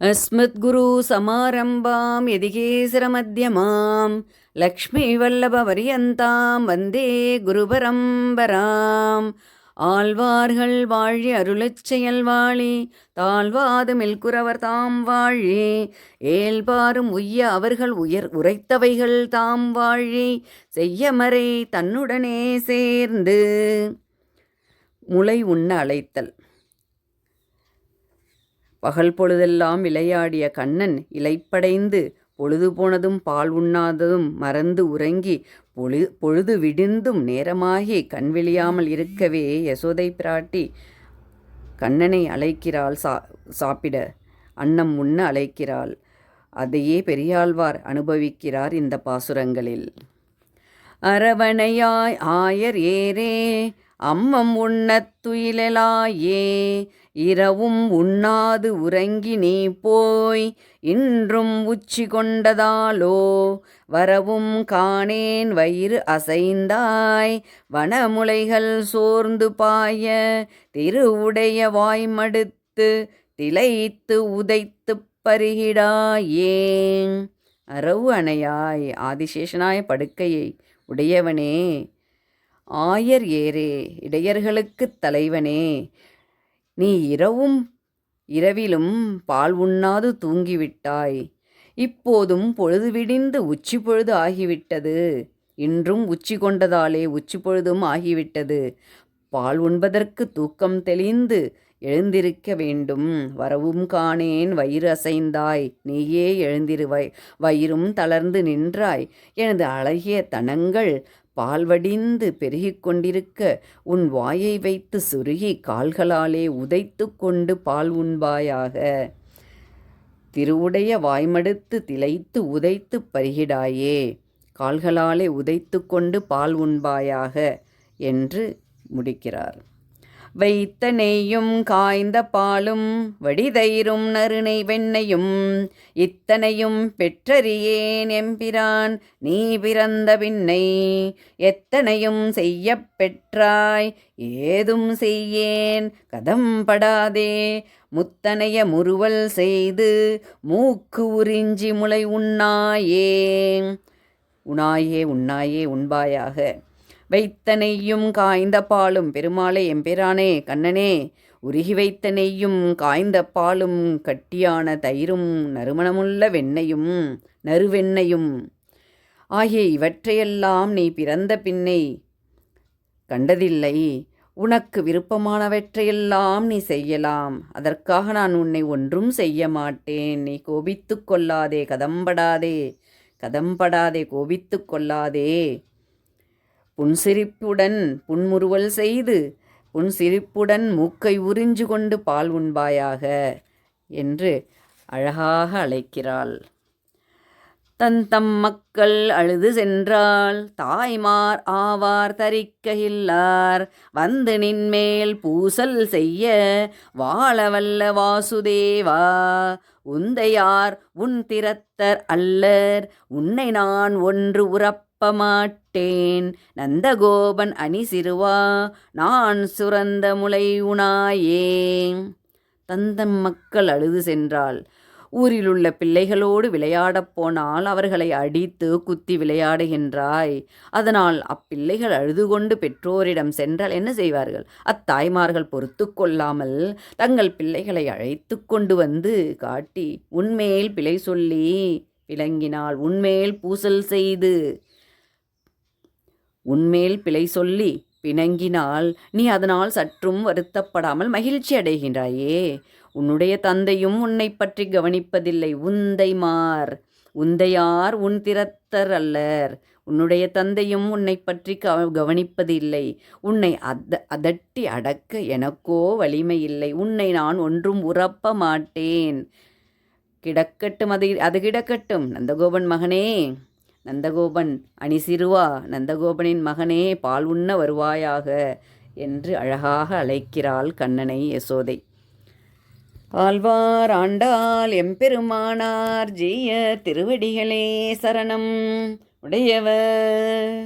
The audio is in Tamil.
अस्मद्गुरुसमारम्भां यदिकेसरमध्यमां லக்ஷ்மிவல்லபவரியந்தாம் வந்தே குருபரம்பராம் ஆழ்வார்கள் வாழி அருளச் செயல் வாழி தாழ்வாது மெல்குறவர் தாம் வாழி ஏல்பாரும் உய்ய அவர்கள் உயர் உரைத்தவைகள் தாம் வாழி செய்யமறை தன்னுடனே சேர்ந்து முளை உண்ண அழைத்தல் பகல் பொழுதெல்லாம் விளையாடிய கண்ணன் இலைப்படைந்து பொழுது போனதும் பால் உண்ணாததும் மறந்து உறங்கி பொழு பொழுது விடிந்தும் நேரமாகி கண் விழியாமல் இருக்கவே யசோதை பிராட்டி கண்ணனை அழைக்கிறாள் சா சாப்பிட. அன்னம் உண்ண அழைக்கிறாள். அதையே பெரியாழ்வார் அனுபவிக்கிறார் இந்த பாசுரங்களில். அரவணையாய் ஆயர் ஏரே அம்மம் உண்ணத் துயிலலாயே இரவும் உண்ணாது உறங்கி நீ போய் இன்றும் உச்சி கொண்டதாலோ? வரவும் காணேன் வயிறு அசைந்தாய் வனமுலைகள் சோர்ந்து பாய திருவுடைய வாய்மடுத்து திளைத்து உதைத்து பருகிடாயேன். அரவு அணையாய் ஆதிசேஷனாய படுக்கையை உடையவனே ஆயர் ஏரே இடையர்களுக்குத் தலைவனே நீ இரவும் இரவிலும் பால் உண்ணாது தூங்கிவிட்டாய். இப்போதும் பொழுது விடிந்து உச்சி பொழுது ஆகிவிட்டது. இன்றும் உச்சி கொண்டதாலே உச்சி பொழுதும் ஆகிவிட்டது. பால் உண்பதற்கு தூக்கம் தெளிந்து எழுந்திருக்க வேண்டும். வரவும் காணேன் வயிறு அசைந்தாய். நீயே எழுந்திருவாய் வயிறும் தளர்ந்து நின்றாய். எனது அழகிய தனங்கள் பால்வடிந்து பெருகிக் கொண்டிருக்க உன் வாயை வைத்து சுருகி கால்களாலே உதைத்து கொண்டு பால் உண்பாயாக. திருவுடைய வாய்மடுத்து திளைத்து உதைத்து பருகிடாயே கால்களாலே உதைத்து கொண்டு பால் உண்பாயாக என்று முடிக்கிறார். வைத்த நெய்யும் காய்ந்த பாலும் வடிதயிரும் நறுணை வெண்ணையும் இத்தனையும் பெற்றறியேன் எம்பிரான் நீ பிறந்த பின்னை. எத்தனையும் செய்ய பெற்றாய் ஏதும் செய்யேன் கதம் படாதே. முத்தனைய முறுவல் செய்து மூக்கு உறிஞ்சி முளை உண்ணாயே. உணாயே உண்ணாயே உண்பாயாக வைத்த நெய்யும் காய்ந்த பாலும் பெருமாளே எம்பெரானே கண்ணனே. உருகி வைத்த நெய்யும் காய்ந்த பாலும் கட்டியான தயிரும் நறுமணமுள்ள வெண்ணையும் நறுவெண்ணையும். ஆகிய இவற்றையெல்லாம் நீ பிறந்த பின்னை கண்டதில்லை. உனக்கு விருப்பமானவற்றையெல்லாம் நீ செய்யலாம். அதற்காக நான் உன்னை ஒன்றும் செய்ய மாட்டேன். நீ கோபித்து கொள்ளாதே கதம்படாதே. கதம்படாதே கோபித்து கொள்ளாதே. புன்சிரிப்புடன் புன்முறுவல் செய்து புன்சிரிப்புடன் மூக்கை உறிஞ்சு கொண்டு பால் உண்பாயாக என்று அழகாக அழைக்கிறாள். தன் தம் மக்கள் அழுது சென்றால் தாய்மார் ஆவார் தரிக்கையில்லார் வந்து நின்மேல் பூசல் செய்ய வாழவல்ல வாசுதேவா. உந்தையார் உன் திறத்தர் அல்லர் உன்னை நான் ஒன்று உறப்ப மாட்டேன் நந்தகோபன் அணி சிறுவா நான் சுரந்த முளை உணாயேன் தந்தம் மக்கள் அழுது சென்றாள். ஊரிலுள்ள பிள்ளைகளோடு விளையாடப் போனால் அவர்களை அடித்து குத்தி விளையாடுகின்றாய். அதனால் அப்பிள்ளைகள் அழுது கொண்டு பெற்றோரிடம் சென்றால் என்ன செய்வார்கள்? அத்தாய்மார்கள் பொறுத்து கொள்ளாமல் தங்கள் பிள்ளைகளை அழைத்து கொண்டு வந்து காட்டி உன்மேல் பிழை சொல்லி விளங்கினால் உன்மேல் பூசல் செய்து உன்மேல் பிழை சொல்லி பிணங்கினால் நீ அதனால் சற்றும் வருத்தப்படாமல் மகிழ்ச்சி அடைகின்றாயே. உன்னுடைய தந்தையும் உன்னை பற்றி கவனிப்பதில்லை. உந்தைமார் உந்தையார் உன் திறத்தர் அல்லர். உன்னுடைய தந்தையும் உன்னை பற்றி க கவனிப்பதில்லை. உன்னை அத அதட்டி அடக்க எனக்கோ வலிமை இல்லை. உன்னை நான் ஒன்றும் உறப்ப மாட்டேன். கிடக்கட்டும் அது அது கிடக்கட்டும். நந்தகோபன் மகனே. நந்தகோபன் அணிசிறுவா நந்தகோபனின் மகனே பால் உண்ண வருவாயாக என்று அழகாக அழைக்கிறாள் கண்ணனை யசோதை. ஆழ்வார் ஆண்டாள் எம்பெருமானார் ஜெய திருவடிகளே சரணம் உடையவர்.